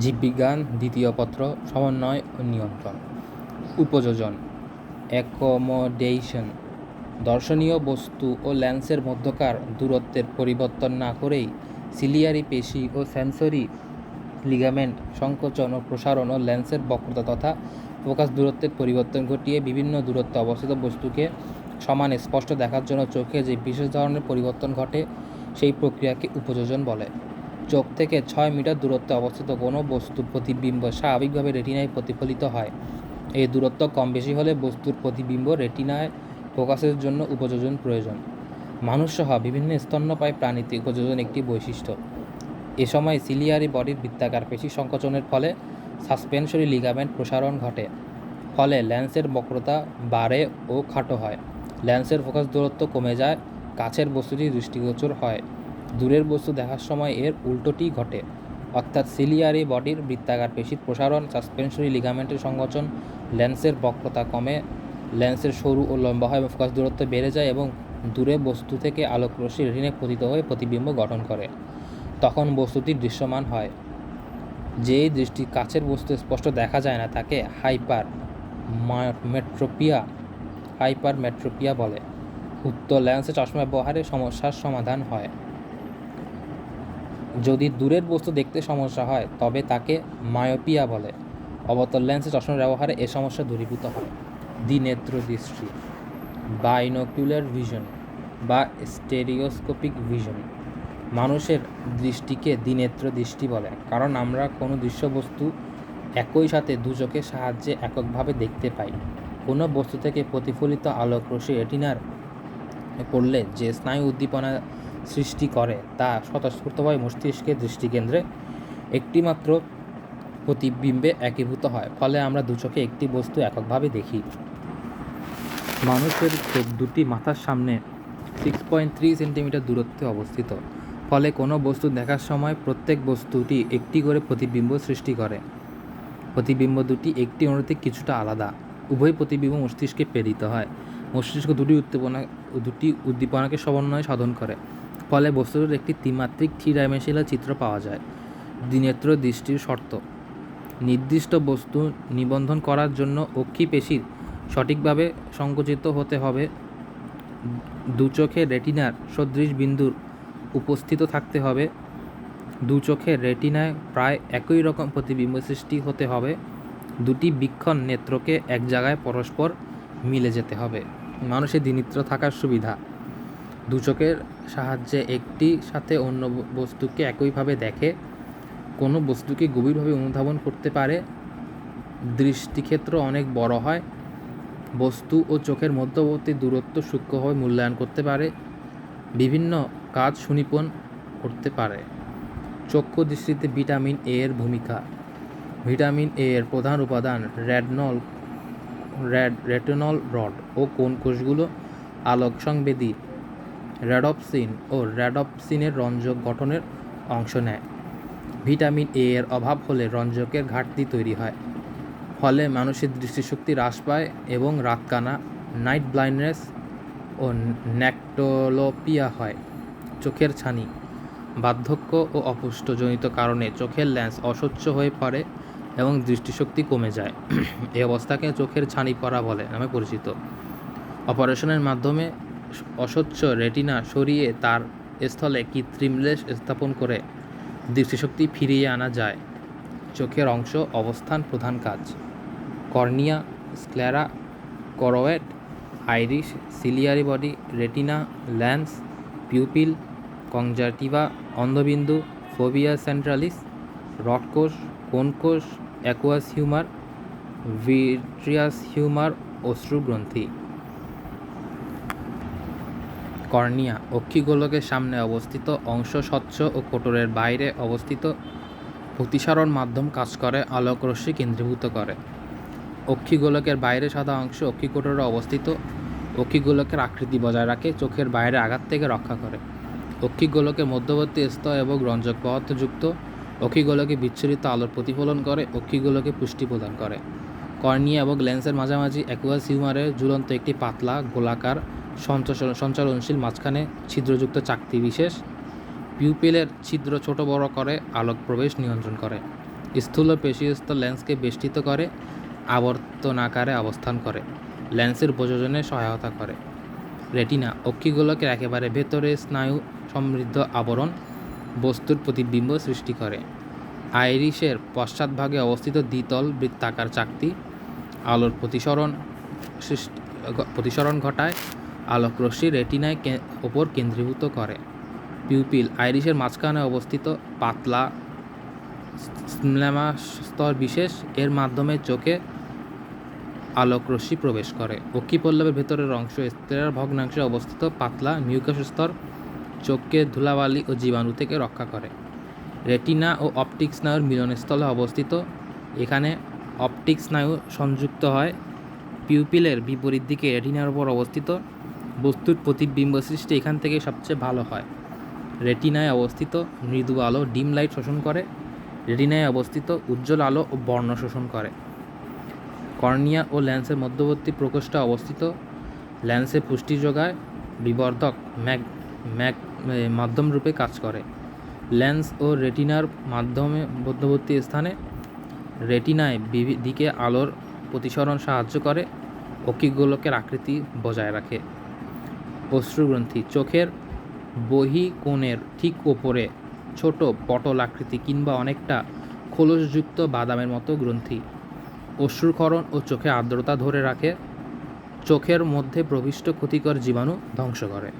জীববিজ্ঞান, দ্বিতীয় পত্র, সমন্বয় ও নিয়ন্ত্রণ। উপযোজন। অ্যাকোমোডেশন দর্শনীয় বস্তু ও লেন্সের মধ্যকার দূরত্বের পরিবর্তন না করেই সিলিয়ারি পেশি ও সেন্সরি লিগামেন্ট সংকোচন ও প্রসারণ ও লেন্সের বক্রতা তথা ফোকাস দূরত্বের পরিবর্তন ঘটিয়ে বিভিন্ন দূরত্বে অবস্থিত বস্তুকে সমানে স্পষ্ট দেখার জন্য চোখে যে বিশেষ ধরনের পরিবর্তন ঘটে, সেই প্রক্রিয়াকে উপযোজন বলে। চোখ থেকে ছয় মিটার দূরত্বে অবস্থিত কোনো বস্তুর প্রতিবিম্ব স্বাভাবিকভাবে রেটিনায় প্রতিফলিত হয়। এই দূরত্ব কম বেশি হলে বস্তুর প্রতিবিম্ব রেটিনায় ফোকাসের জন্য উপযোজন প্রয়োজন। মানুষসহ বিভিন্ন স্তন্যপায়ী প্রাণীতে উপযোজন একটি বৈশিষ্ট্য। এ সময় সিলিয়ারি বডির বৃত্তাকার পেশি সংকোচনের ফলে সাসপেনশরি লিগামেন্ট প্রসারণ ঘটে। ফলে লেন্সের বক্রতা বাড়ে ও খাটো হয়। লেন্সের ফোকাস দূরত্ব কমে যায়, কাছের বস্তুটি দৃষ্টিগোচর হয়। দূরের বস্তু দেখার সময় এর উল্টোটি ঘটে। অর্থাৎ সিলিয়ারি বডির বৃত্তাকার পেশির প্রসারণ সাসপেনশরি লিগামেন্টের সংকোচন লেন্সের বক্রতা কমে লেন্সের সরু ও লম্বা হয় ফোকাস দূরত্ব বেড়ে যায় এবং দূরে বস্তু থেকে আলোকরশ্মি রেটিনে পতিত হয়ে প্রতিবিম্ব গঠন করে। তখন বস্তুটি দৃশ্যমান হয়। যেই দৃষ্টি কাছের বস্তু স্পষ্ট দেখা যায় না, তাকে হাইপার মেট্রোপিয়া হাইপার মেট্রোপিয়া বলে। উত্তর লেন্সে চশমা ব্যবহারে সমস্যার সমাধান হয়। যদি দূরের বস্তু দেখতে সমস্যা হয়, তবে তাকে মায়োপিয়া বলে। অবতল লেন্সে চশমা ব্যবহারে এ সমস্যা দূরীভূত হয়। দ্বিনেত্র দৃষ্টি বাইনোকুলার ভিশন বা স্টেরিওস্কোপিক ভিশন। মানুষের দৃষ্টিকে দ্বিনেত্র দৃষ্টি বলে, কারণ আমরা কোনো দৃশ্যবস্তু একই সাথে দু চোখের সাহায্যে এককভাবে দেখতে পাই। কোনো বস্তু থেকে প্রতিফলিত আলোক রশ্মি রেটিনার পড়লে যে স্নায়ু উদ্দীপনা সৃষ্টি করে তা স্বতঃস্ফূর্তভাবে মস্তিষ্কের দৃষ্টিকেন্দ্রে একটিমাত্র প্রতিবিম্বে একীভূত হয়, ফলে আমরা দু চোখে একটি বস্তু এককভাবে দেখি। মানুষের চোখ দুটি মাথার সামনে সিক্স পয়েন্ট থ্রি সেন্টিমিটার দূরত্বে অবস্থিত, ফলে কোনো বস্তু দেখার সময় প্রত্যেক বস্তুটি একটি করে প্রতিবিম্ব সৃষ্টি করে। প্রতিবিম্ব দুটি একটি অন্যথিক কিছুটা আলাদা, উভয় প্রতিবিম্ব মস্তিষ্কে প্রেরিত হয়। মস্তিষ্ক দুটি উদ্দীপনা, দুটি উদ্দীপনাকে সমন্বয় সাধন করে। ফলে বস্তুটির একটি ত্রিমাত্রিক থ্রি ডাইমেনশনাল চিত্র পাওয়া যায়। দ্বিনেত্র দৃষ্টির শর্ত। নির্দিষ্ট বস্তু নিবন্ধন করার জন্য অক্ষি পেশির সঠিকভাবে সংকুচিত হতে হবে। দু চোখে রেটিনার সদৃশ বিন্দুর উপস্থিত থাকতে হবে। দু চোখের রেটিনায় প্রায় একই রকম প্রতিবিম্ব সৃষ্টি হতে হবে। দুটি বিক্ষণ নেত্রকে এক জায়গায় পরস্পর মিলে যেতে হবে। মানুষের দ্বিনেত্র থাকার সুবিধা। দু চোখের সাহায্যে একটি সাথে অন্য বস্তুকে একইভাবে দেখে, কোনো বস্তুকে গভীরভাবে অনুধাবন করতে পারে। দৃষ্টিক্ষেত্র অনেক বড় হয়। বস্তু ও চোখের মধ্যবর্তী দূরত্ব সূক্ষ্মভাবে মূল্যায়ন করতে পারে। বিভিন্ন কাজ সুনিপুণ করতে পারে। চক্ষু দৃষ্টিতে ভিটামিন এ এর ভূমিকা। ভিটামিন এ এর প্রধান উপাদান রেডনল র্যাড রেটিনল রড ও কোন কোষগুলো আলোক সংবেদী র্যাডপসিন ও র্যাডপসিনের রঞ্জক গঠনের অংশ নেয়। ভিটামিন এ এর অভাব হলে রঞ্জকের ঘাটতি তৈরি হয়। ফলে মানুষের দৃষ্টিশক্তি হ্রাস পায় এবং রাতকানা, নাইট ব্লাইন্ডনেস ও ন্যাকটোলোপিয়া হয়। চোখের ছানি, বার্ধক্য ও অপুষ্টজনিত কারণে চোখের লেন্স অস্বচ্ছ হয়ে পড়ে এবং দৃষ্টিশক্তি কমে যায়। এই অবস্থাকে চোখের ছানি পড়া বলে নামে পরিচিত। অপারেশনের মাধ্যমে অস্বচ্ছ রেটিনা সরিয়ে তার স্থলে কৃত্রিম লেন্স স্থাপন করে দৃষ্টিশক্তি ফিরিয়ে আনা যায়। চোখের অংশ, অবস্থান প্রধান কাজ। Cornea, sclera, choroid, iris, ciliary body, retina, lens, pupil conjunctiva অন্ধবিন্দু, fovea centralis রডকোষ কোনকোষ অ্যাকোয়াস হিউমার, ভিট্রিয়াস হিউমার, অশ্রুগ্রন্থি। কর্নিয়া অক্ষিগোলকের সামনে অবস্থিত অংশ স্বচ্ছ ও কোটরের বাইরে অবস্থিত প্রতিসারণ মাধ্যম কাজ করে, আলোক রশ্মি কেন্দ্রীভূত করে। অক্ষিগোলকের বাইরে সাদা অংশ অক্ষিকোটরে অবস্থিত। অক্ষিগোলকের আকৃতি বজায় রাখে, চোখের বাইরে আঘাত থেকে রক্ষা করে। অক্ষিগোলকের মধ্যবর্তী স্তর এবং রঞ্জক পদার্থযুক্ত অক্ষিগোলকে বিচ্ছুরিত আলোর প্রতিফলন করে, অক্ষিগোলকে পুষ্টি প্রদান করে। কর্নিয়া এবং লেন্সের মাঝামাঝি অ্যাকুয়াস হিউমারের ঝুলন্ত একটি পাতলা গোলাকার সঞ্চালনশীল, মাঝখানে ছিদ্রযুক্ত চাকতি বিশেষ। পিউপিলের ছিদ্র ছোট বড় করে, আলোক প্রবেশ নিয়ন্ত্রণ করে। স্থূল পেশীস্তর লেন্সকে বেষ্টিত করে আবর্তনাকারে অবস্থান করে। লেন্সের প্রযোজনে সহায়তা করে। রেটিনা অক্ষিগোলকের একেবারে ভেতরে স্নায়ু সমৃদ্ধ আবরণ বস্তুর প্রতিবিম্ব সৃষ্টি করে। আইরিশের পশ্চাৎভাগে অবস্থিত দ্বিতল বৃত্তাকার চাকতি আলোর প্রতিসরণ সৃষ্টি প্রতিসরণ ঘটায়। আলোকরশ্মি রেটিনায় ওপর কেন্দ্রীভূত করে। পিউপিল আইরিশের মাঝখানে অবস্থিত পাতলা স্লেমা স্তর বিশেষ, এর মাধ্যমে চোখে আলোকরশ্মি প্রবেশ করে। অক্ষিপল্লবের ভেতরের অংশ স্তেরার ভগ্নাংশে অবস্থিত পাতলা মিউকাস স্তর চোখকে ধুলাবালি ও জীবাণু থেকে রক্ষা করে। রেটিনা ও অপটিক স্নায়ুর মিলনস্থলে অবস্থিত। এখানে অপটিক স্নায়ু সংযুক্ত হয়। পিউপিলের বিপরীত দিকে রেটিনার উপর অবস্থিত বস্তুর প্রতিবিম্ব সৃষ্টি এখান থেকে সবচেয়ে ভালো হয়। রেটিনায় অবস্থিত মৃদু আলো ডিম লাইট শোষণ করে। রেটিনায় অবস্থিত উজ্জ্বল আলো ও বর্ণ শোষণ করে। কর্নিয়া ও ল্যান্সের মধ্যবর্তী প্রকোষ্ঠে অবস্থিত। ল্যান্সে পুষ্টি যোগায় বিবর্ধক ম্যাগ ম্যাগ এ, মাধ্যম রূপে কাজ করে। লেন্স ও রেটিনার মাধ্যমে মধ্যবর্তী স্থানে রেটিনায় দিকে আলোর প্রতিসরণ সাহায্য করে। অক্ষিগোলকের আকৃতি বজায় রাখে। অশ্রুগ্রন্থি চোখের বহিকোণের ঠিক ওপরে ছোট পটল আকৃতি কিংবা অনেকটা খোলসযুক্ত বাদামের মতো গ্রন্থি। অশ্রুক্ষরণ ও চোখে আর্দ্রতা ধরে রাখে। চোখের মধ্যে প্রবিষ্ট ক্ষতিকর জীবাণু ধ্বংস করে।